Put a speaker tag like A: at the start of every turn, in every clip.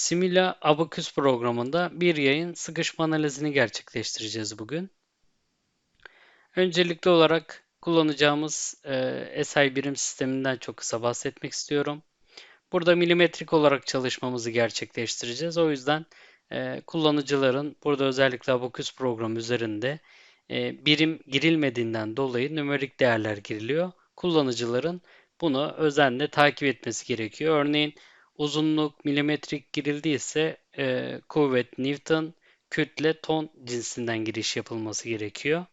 A: Simila Abacus programında bir yayın sıkışma analizini gerçekleştireceğiz bugün. Öncelikli olarak kullanacağımız e, SI birim sisteminden çok kısa bahsetmek istiyorum. Burada milimetrik olarak çalışmamızı gerçekleştireceğiz. O yüzden e, kullanıcıların burada özellikle Abacus programı üzerinde e, birim girilmediğinden dolayı nümerik değerler giriliyor. Kullanıcıların bunu özenle takip etmesi gerekiyor. Örneğin uzunluk milimetrik girildiyse e, kuvvet Newton, kütle ton cinsinden giriş yapılması gerekiyor.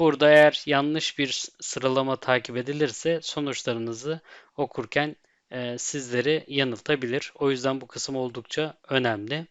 A: Burada eğer yanlış bir sıralama takip edilirse sonuçlarınızı okurken e, sizleri yanıltabilir. O yüzden bu kısım oldukça önemli.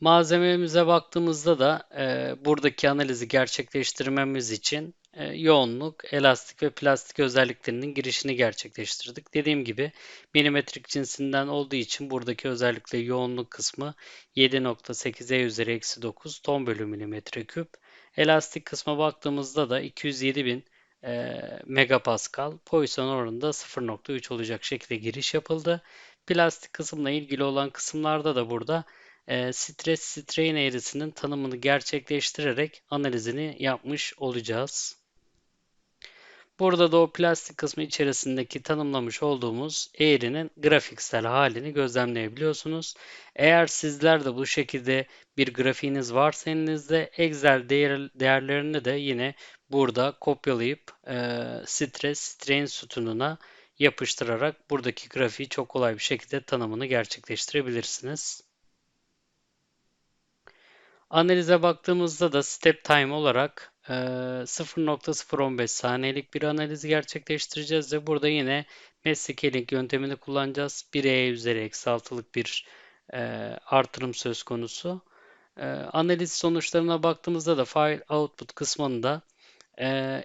A: Malzememize baktığımızda da e, buradaki analizi gerçekleştirmemiz için e, yoğunluk, elastik ve plastik özelliklerinin girişini gerçekleştirdik. Dediğim gibi milimetrik cinsinden olduğu için buradaki özellikle yoğunluk kısmı 7.8 e üzeri eksi 9 ton bölü milimetre küp. Elastik kısma baktığımızda da 207 bin e, megapascal Poisson oranında 0.3 olacak şekilde giriş yapıldı. Plastik kısımla ilgili olan kısımlarda da burada e, stres strain eğrisinin tanımını gerçekleştirerek analizini yapmış olacağız. Burada da o plastik kısmı içerisindeki tanımlamış olduğumuz eğrinin grafiksel halini gözlemleyebiliyorsunuz. Eğer sizler de bu şekilde bir grafiğiniz varsa elinizde Excel değer, değerlerini de yine burada kopyalayıp e, stres strain sütununa yapıştırarak buradaki grafiği çok kolay bir şekilde tanımını gerçekleştirebilirsiniz. Analize baktığımızda da step time olarak 0.015 saniyelik bir analiz gerçekleştireceğiz ve burada yine Messi-Kelling yöntemini kullanacağız. 1e üzeri eksi 6'lık bir artırım söz konusu. Analiz sonuçlarına baktığımızda da file output kısmında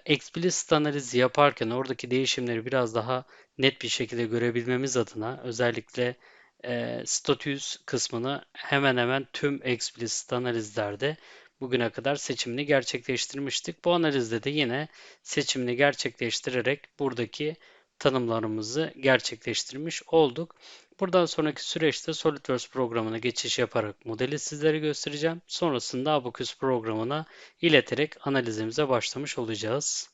A: explicit analizi yaparken oradaki değişimleri biraz daha net bir şekilde görebilmemiz adına özellikle e, statüs kısmını hemen hemen tüm explicit analizlerde bugüne kadar seçimini gerçekleştirmiştik. Bu analizde de yine seçimini gerçekleştirerek buradaki tanımlarımızı gerçekleştirmiş olduk. Buradan sonraki süreçte SolidWorks programına geçiş yaparak modeli sizlere göstereceğim. Sonrasında Abacus programına ileterek analizimize başlamış olacağız.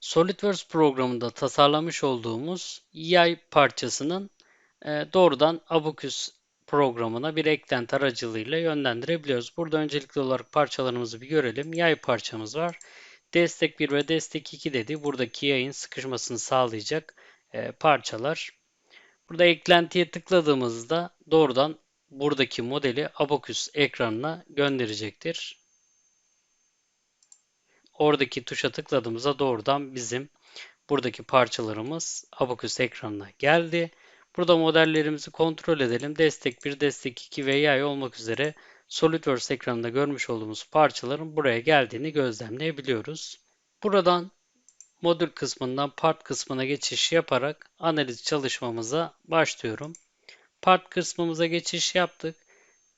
A: SolidWorks programında tasarlamış olduğumuz yay parçasının e, doğrudan Abacus programına bir eklenti aracılığıyla yönlendirebiliyoruz. Burada öncelikli olarak parçalarımızı bir görelim. Yay parçamız var. Destek 1 ve destek 2 dedi. Buradaki yayın sıkışmasını sağlayacak e, parçalar. Burada eklentiye tıkladığımızda doğrudan buradaki modeli Abacus ekranına gönderecektir. Oradaki tuşa tıkladığımızda doğrudan bizim buradaki parçalarımız Abacus ekranına geldi. Burada modellerimizi kontrol edelim. Destek 1, destek 2 ve yay olmak üzere SolidWorks ekranında görmüş olduğumuz parçaların buraya geldiğini gözlemleyebiliyoruz. Buradan modül kısmından part kısmına geçiş yaparak analiz çalışmamıza başlıyorum. Part kısmımıza geçiş yaptık.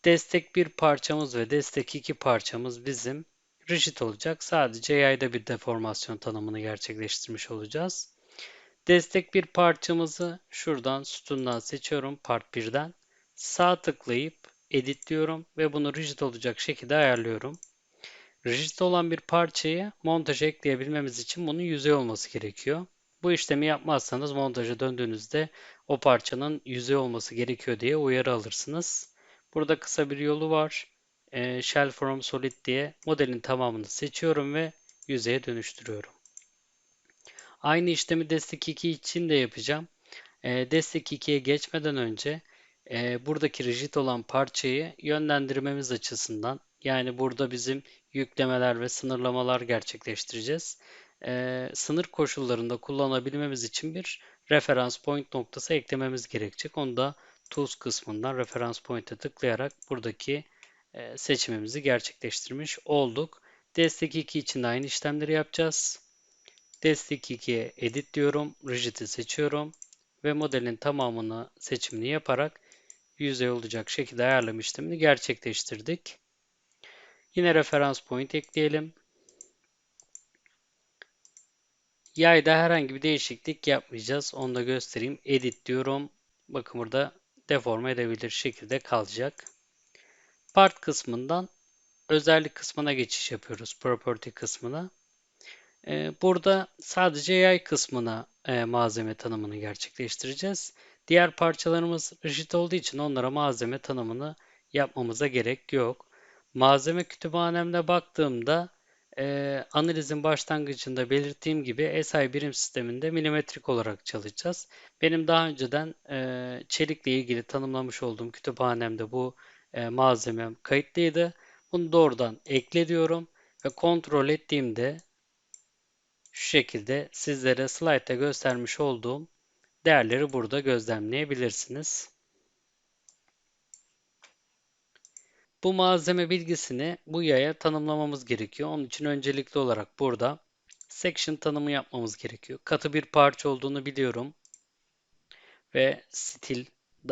A: Destek 1 parçamız ve destek 2 parçamız bizim rigid olacak. Sadece yayda bir deformasyon tanımını gerçekleştirmiş olacağız. Destek bir parçamızı şuradan sütundan seçiyorum part 1'den. Sağ tıklayıp editliyorum ve bunu rigid olacak şekilde ayarlıyorum. Rigid olan bir parçayı montaja ekleyebilmemiz için bunun yüzey olması gerekiyor. Bu işlemi yapmazsanız montaja döndüğünüzde o parçanın yüzey olması gerekiyor diye uyarı alırsınız. Burada kısa bir yolu var. E, Shell from Solid diye modelin tamamını seçiyorum ve yüzeye dönüştürüyorum. Aynı işlemi destek 2 için de yapacağım. E, destek 2'ye geçmeden önce e, buradaki rigid olan parçayı yönlendirmemiz açısından yani burada bizim yüklemeler ve sınırlamalar gerçekleştireceğiz. E, sınır koşullarında kullanabilmemiz için bir referans point noktası eklememiz gerekecek. Onu da Tools kısmından referans point'e tıklayarak buradaki e, seçimimizi gerçekleştirmiş olduk. Destek 2 için de aynı işlemleri yapacağız. Destek 2'ye edit diyorum. Rigid'i seçiyorum. Ve modelin tamamını seçimini yaparak yüzey olacak şekilde ayarlama işlemini gerçekleştirdik. Yine referans point ekleyelim. Yayda herhangi bir değişiklik yapmayacağız. Onu da göstereyim. Edit diyorum. bakın burada deforme edebilir şekilde kalacak. Part kısmından özellik kısmına geçiş yapıyoruz. Property kısmına. Ee, burada sadece yay kısmına e, malzeme tanımını gerçekleştireceğiz. Diğer parçalarımız rigid olduğu için onlara malzeme tanımını yapmamıza gerek yok. Malzeme kütüphanemde baktığımda e, analizin başlangıcında belirttiğim gibi SI birim sisteminde milimetrik olarak çalışacağız. Benim daha önceden e, çelikle ilgili tanımlamış olduğum kütüphanemde bu malzemem kayıtlıydı. Bunu doğrudan ekle diyorum ve kontrol ettiğimde şu şekilde sizlere slaytta göstermiş olduğum değerleri burada gözlemleyebilirsiniz. Bu malzeme bilgisini bu yaya tanımlamamız gerekiyor. Onun için öncelikli olarak burada section tanımı yapmamız gerekiyor. Katı bir parça olduğunu biliyorum. Ve stil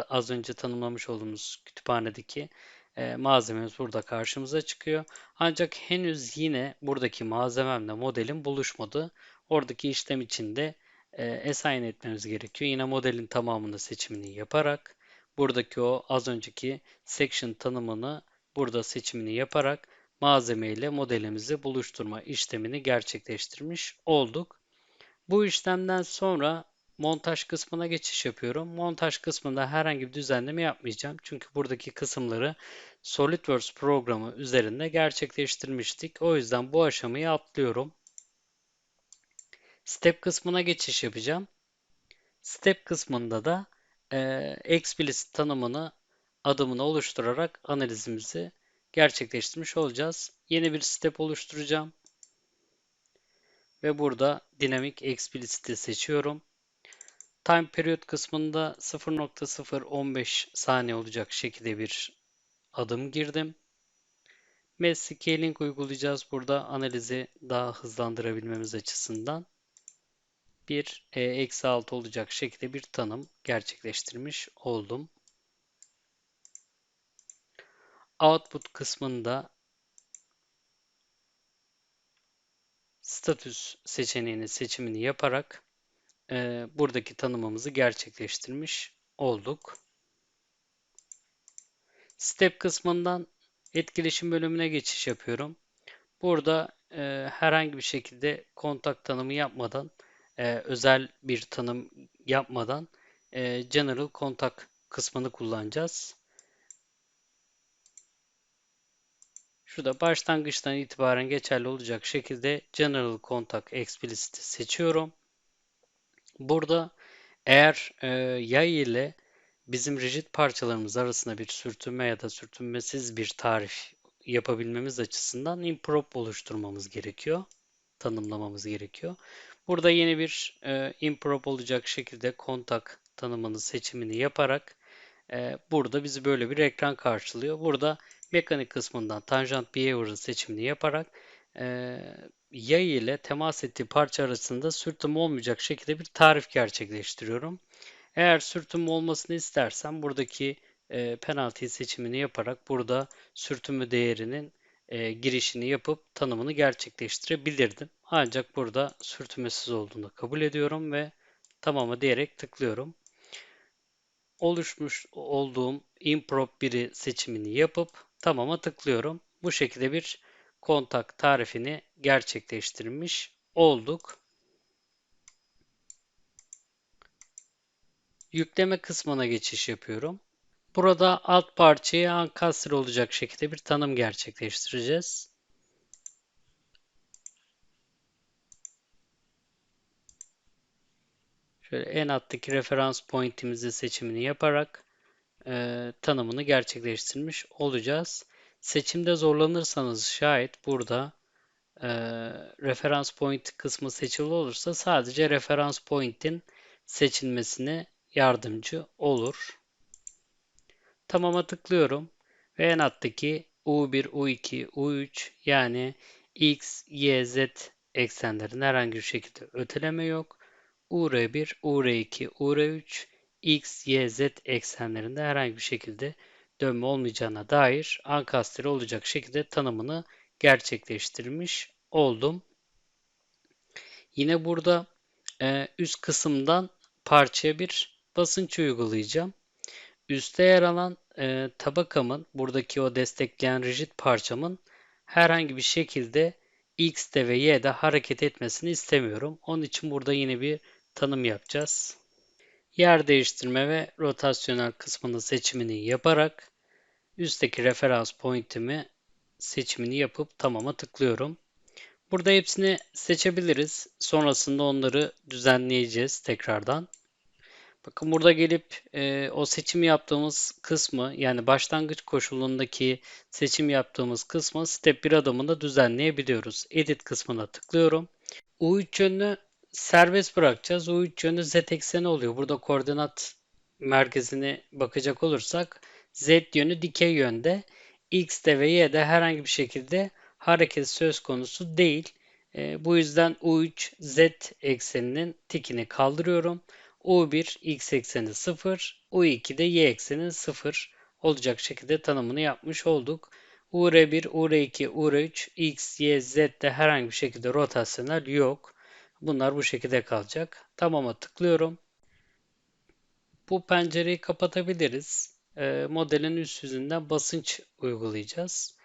A: az önce tanımlamış olduğumuz kütüphanedeki e, malzememiz burada karşımıza çıkıyor. Ancak henüz yine buradaki malzememle modelim buluşmadı. Oradaki işlem için de e, assign etmemiz gerekiyor. Yine modelin tamamını seçimini yaparak buradaki o az önceki section tanımını burada seçimini yaparak malzeme ile modelimizi buluşturma işlemini gerçekleştirmiş olduk. Bu işlemden sonra montaj kısmına geçiş yapıyorum. Montaj kısmında herhangi bir düzenleme yapmayacağım. Çünkü buradaki kısımları SolidWorks programı üzerinde gerçekleştirmiştik. O yüzden bu aşamayı atlıyorum. Step kısmına geçiş yapacağım. Step kısmında da e, explicit tanımını adımını oluşturarak analizimizi gerçekleştirmiş olacağız. Yeni bir step oluşturacağım. Ve burada dinamik explicit'i seçiyorum. Time period kısmında 0.015 saniye olacak şekilde bir adım girdim. Mass scaling uygulayacağız burada analizi daha hızlandırabilmemiz açısından. Bir e, eksi 6 olacak şekilde bir tanım gerçekleştirmiş oldum. Output kısmında statüs seçeneğinin seçimini yaparak e, buradaki tanımımızı gerçekleştirmiş olduk. Step kısmından etkileşim bölümüne geçiş yapıyorum. Burada e, herhangi bir şekilde kontak tanımı yapmadan, e, özel bir tanım yapmadan e, General Contact kısmını kullanacağız. Şurada başlangıçtan itibaren geçerli olacak şekilde General Contact Explicit'i seçiyorum. Burada eğer e, yay ile bizim rigid parçalarımız arasında bir sürtünme ya da sürtünmesiz bir tarif yapabilmemiz açısından improp oluşturmamız gerekiyor. Tanımlamamız gerekiyor. Burada yeni bir e, improp olacak şekilde kontak tanımını seçimini yaparak e, burada bizi böyle bir ekran karşılıyor. Burada mekanik kısmından tangent behavior'ın seçimini yaparak e, yay ile temas ettiği parça arasında sürtünme olmayacak şekilde bir tarif gerçekleştiriyorum. Eğer sürtünme olmasını istersem buradaki e, penaltı seçimini yaparak burada sürtünme değerinin e, girişini yapıp tanımını gerçekleştirebilirdim. Ancak burada sürtünmesiz olduğunu kabul ediyorum ve tamamı diyerek tıklıyorum. Oluşmuş olduğum improp 1'i seçimini yapıp tamama tıklıyorum. Bu şekilde bir kontak tarifini gerçekleştirmiş olduk. Yükleme kısmına geçiş yapıyorum. Burada alt parçayı ankastre olacak şekilde bir tanım gerçekleştireceğiz. Şöyle en alttaki referans point'imizi seçimini yaparak e, tanımını gerçekleştirmiş olacağız. Seçimde zorlanırsanız şayet burada e, referans point kısmı seçili olursa sadece referans point'in seçilmesine yardımcı olur. Tamam'a tıklıyorum ve en alttaki U1, U2, U3 yani X, Y, Z eksenlerin herhangi bir şekilde öteleme yok. UR1, UR2, UR3, X, Y, Z eksenlerinde herhangi bir şekilde dönme olmayacağına dair ankastre olacak şekilde tanımını gerçekleştirmiş oldum. Yine burada e, üst kısımdan parçaya bir basınç uygulayacağım. Üste yer alan e, tabakamın, buradaki o destekleyen rigid parçamın herhangi bir şekilde X'te ve Y'de hareket etmesini istemiyorum. Onun için burada yine bir tanım yapacağız. Yer değiştirme ve rotasyonel kısmının seçimini yaparak üstteki referans point'imi seçimini yapıp tamama tıklıyorum. Burada hepsini seçebiliriz. Sonrasında onları düzenleyeceğiz tekrardan. Bakın burada gelip e, o seçimi yaptığımız kısmı yani başlangıç koşulundaki seçim yaptığımız kısmı step 1 adımında düzenleyebiliyoruz. Edit kısmına tıklıyorum. U3 yönünü serbest bırakacağız. U3 yönü z ekseni oluyor. Burada koordinat merkezine bakacak olursak z yönü dikey yönde. X'de ve Y'de herhangi bir şekilde hareket söz konusu değil. E, bu yüzden U3 Z ekseninin tikini kaldırıyorum. U1 X ekseni 0, U2 de Y ekseni 0 olacak şekilde tanımını yapmış olduk. UR1, UR2, UR3, X, Y, Z'de herhangi bir şekilde rotasyonel yok. Bunlar bu şekilde kalacak. Tamam'a tıklıyorum. Bu pencereyi kapatabiliriz. E, modelin üst yüzünden basınç uygulayacağız.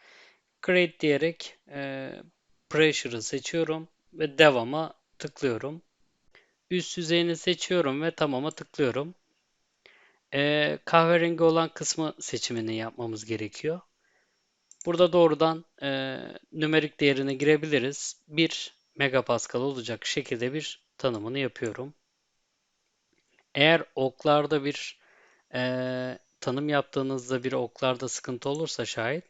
A: Create diyerek e, Pressure'ı seçiyorum ve devama tıklıyorum. Üst yüzeyini seçiyorum ve tamama tıklıyorum. E, kahverengi olan kısmı seçimini yapmamız gerekiyor. Burada doğrudan e, nümerik değerini girebiliriz. 1 megapascal olacak şekilde bir tanımını yapıyorum. Eğer oklarda bir e, tanım yaptığınızda bir oklarda sıkıntı olursa şayet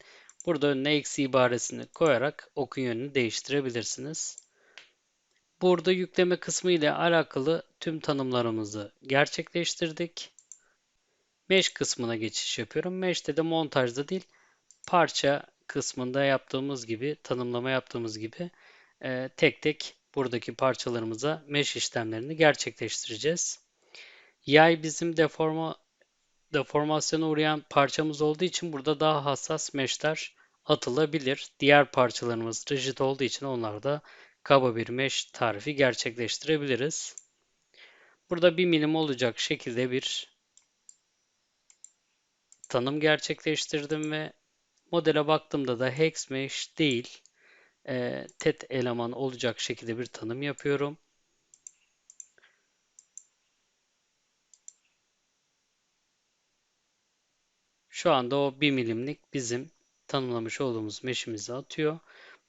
A: burada önüne eksi ibaresini koyarak okun yönünü değiştirebilirsiniz. Burada yükleme kısmı ile alakalı tüm tanımlarımızı gerçekleştirdik. Mesh kısmına geçiş yapıyorum. Mesh'te de montajda değil parça kısmında yaptığımız gibi tanımlama yaptığımız gibi e, tek tek buradaki parçalarımıza mesh işlemlerini gerçekleştireceğiz. Yay bizim deforma deformasyona uğrayan parçamız olduğu için burada daha hassas meshler atılabilir. Diğer parçalarımız rigid olduğu için onlarda kaba bir mesh tarifi gerçekleştirebiliriz. Burada 1 milim olacak şekilde bir tanım gerçekleştirdim ve modele baktığımda da hex mesh değil e, tet eleman olacak şekilde bir tanım yapıyorum. Şu anda o 1 milimlik bizim tanımlamış olduğumuz mesh'imizi atıyor.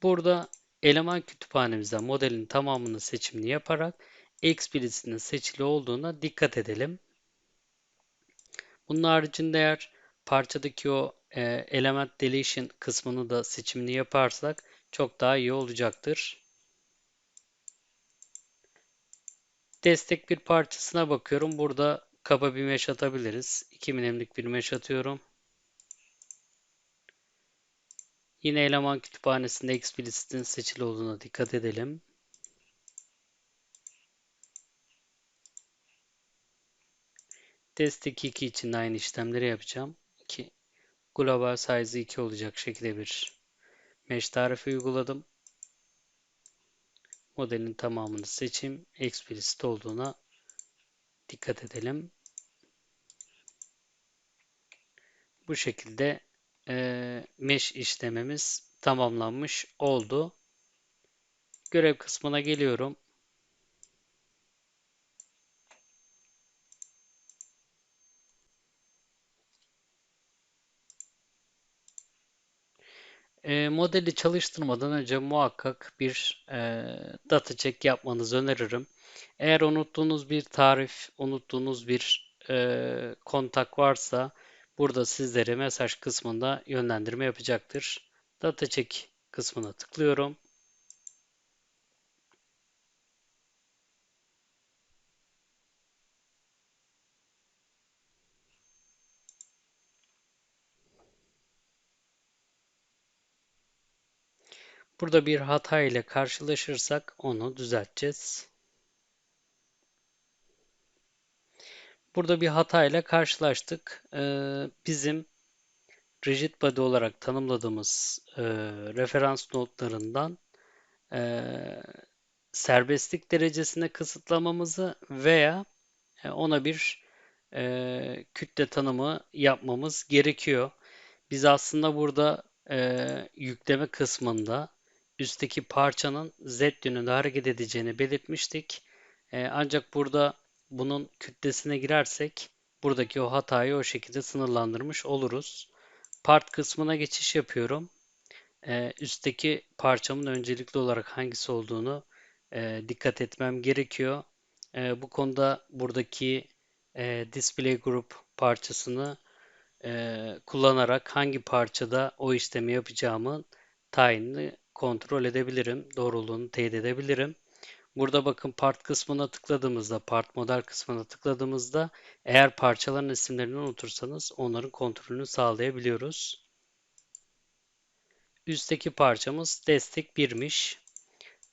A: Burada eleman kütüphanemizden modelin tamamını seçimini yaparak explicit'in seçili olduğuna dikkat edelim. Bunun haricinde eğer parçadaki o e, element deletion kısmını da seçimini yaparsak çok daha iyi olacaktır. Destek bir parçasına bakıyorum. Burada kaba bir mesh atabiliriz. 2 milimlik bir mesh atıyorum. Yine eleman kütüphanesinde explicit'in seçili olduğuna dikkat edelim. Destek 2 için aynı işlemleri yapacağım. 2 global size 2 olacak şekilde bir mesh tarifi uyguladım. Modelin tamamını seçim explicit olduğuna dikkat edelim. Bu şekilde e, mesh işlemimiz tamamlanmış oldu. Görev kısmına geliyorum. E, modeli çalıştırmadan önce muhakkak bir e, data check yapmanızı öneririm. Eğer unuttuğunuz bir tarif, unuttuğunuz bir e, kontak varsa burada sizlere mesaj kısmında yönlendirme yapacaktır. Data check kısmına tıklıyorum. Burada bir hata ile karşılaşırsak onu düzelteceğiz. Burada bir hata ile karşılaştık. Ee, bizim rigid body olarak tanımladığımız e, referans notlarından e, serbestlik derecesine kısıtlamamızı veya e, ona bir kütle tanımı yapmamız gerekiyor. Biz aslında burada yükleme kısmında üstteki parçanın z yönünde hareket edeceğini belirtmiştik. E, ancak burada bunun kütlesine girersek buradaki o hatayı o şekilde sınırlandırmış oluruz. Part kısmına geçiş yapıyorum. E, üstteki parçamın öncelikli olarak hangisi olduğunu e, dikkat etmem gerekiyor. E, bu konuda buradaki display group parçasını kullanarak hangi parçada o işlemi yapacağımın tayinini kontrol edebilirim. Doğruluğunu teyit edebilirim. Burada bakın part kısmına tıkladığımızda, part model kısmına tıkladığımızda eğer parçaların isimlerini unutursanız onların kontrolünü sağlayabiliyoruz. Üstteki parçamız destek 1'miş.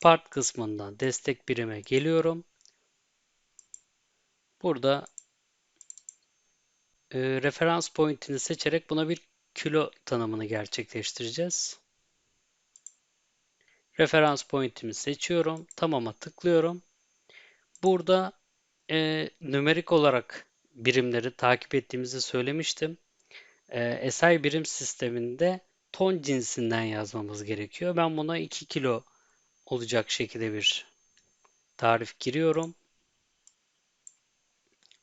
A: Part kısmından destek birime geliyorum. Burada e, referans pointini seçerek buna bir kilo tanımını gerçekleştireceğiz. Referans pointimi seçiyorum. Tamam'a tıklıyorum. Burada e, nümerik olarak birimleri takip ettiğimizi söylemiştim. E, SI birim sisteminde ton cinsinden yazmamız gerekiyor. Ben buna 2 kilo olacak şekilde bir tarif giriyorum.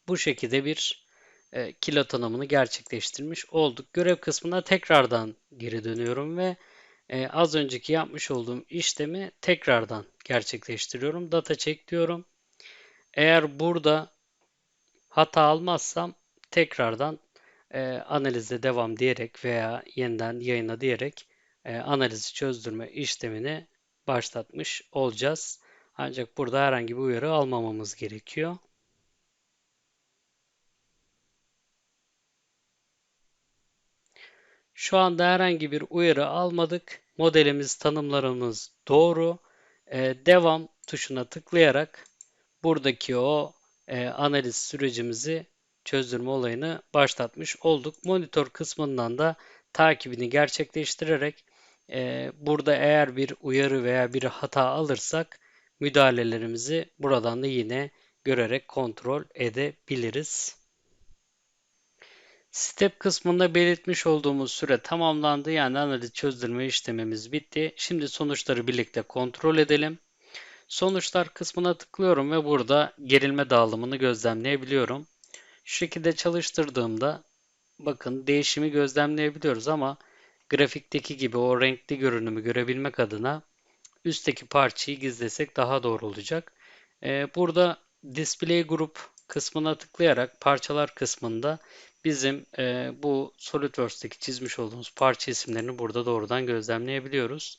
A: Bu şekilde bir e, kilo tanımını gerçekleştirmiş olduk. Görev kısmına tekrardan geri dönüyorum ve e, az önceki yapmış olduğum işlemi tekrardan gerçekleştiriyorum. Data check diyorum. Eğer burada hata almazsam tekrardan e, analize devam diyerek veya yeniden yayına diyerek e, analizi çözdürme işlemini başlatmış olacağız. Ancak burada herhangi bir uyarı almamamız gerekiyor. Şu anda herhangi bir uyarı almadık. Modelimiz, tanımlarımız doğru. Ee, devam tuşuna tıklayarak buradaki o e, analiz sürecimizi çözdürme olayını başlatmış olduk. Monitör kısmından da takibini gerçekleştirerek e, burada eğer bir uyarı veya bir hata alırsak müdahalelerimizi buradan da yine görerek kontrol edebiliriz. Step kısmında belirtmiş olduğumuz süre tamamlandı. Yani analiz çözdürme işlemimiz bitti. Şimdi sonuçları birlikte kontrol edelim. Sonuçlar kısmına tıklıyorum ve burada gerilme dağılımını gözlemleyebiliyorum. Şu şekilde çalıştırdığımda bakın değişimi gözlemleyebiliyoruz ama grafikteki gibi o renkli görünümü görebilmek adına üstteki parçayı gizlesek daha doğru olacak. Ee, burada display group kısmına tıklayarak parçalar kısmında bizim e, bu SolidWorks'teki çizmiş olduğumuz parça isimlerini burada doğrudan gözlemleyebiliyoruz.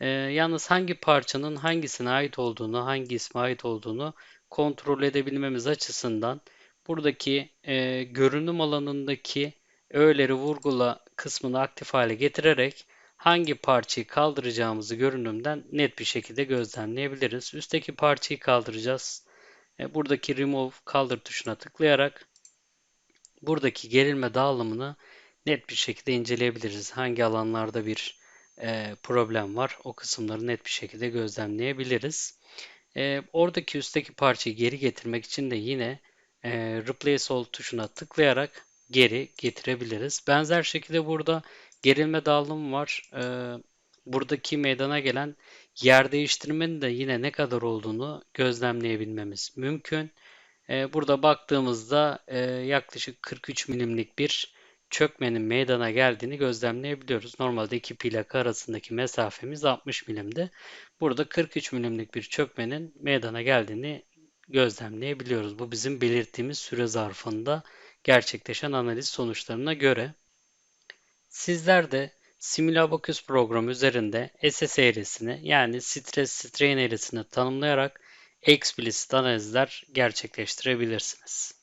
A: E, yalnız hangi parçanın hangisine ait olduğunu, hangi isme ait olduğunu kontrol edebilmemiz açısından buradaki e, görünüm alanındaki öğeleri vurgula kısmını aktif hale getirerek hangi parçayı kaldıracağımızı görünümden net bir şekilde gözlemleyebiliriz. Üstteki parçayı kaldıracağız. E, buradaki Remove Color tuşuna tıklayarak buradaki gerilme dağılımını net bir şekilde inceleyebiliriz. Hangi alanlarda bir e, problem var o kısımları net bir şekilde gözlemleyebiliriz. E, oradaki üstteki parçayı geri getirmek için de yine e, Replace All tuşuna tıklayarak geri getirebiliriz. Benzer şekilde burada gerilme dağılımı var. E, buradaki meydana gelen yer değiştirmenin de yine ne kadar olduğunu gözlemleyebilmemiz mümkün. E, burada baktığımızda e, yaklaşık 43 milimlik bir çökmenin meydana geldiğini gözlemleyebiliyoruz. Normalde iki plaka arasındaki mesafemiz 60 milimdi. Burada 43 milimlik bir çökmenin meydana geldiğini gözlemleyebiliyoruz. Bu bizim belirttiğimiz süre zarfında gerçekleşen analiz sonuçlarına göre. Sizler de Simulabacus programı üzerinde SS eğrisini yani stres strain eğrisini tanımlayarak explicit analizler gerçekleştirebilirsiniz.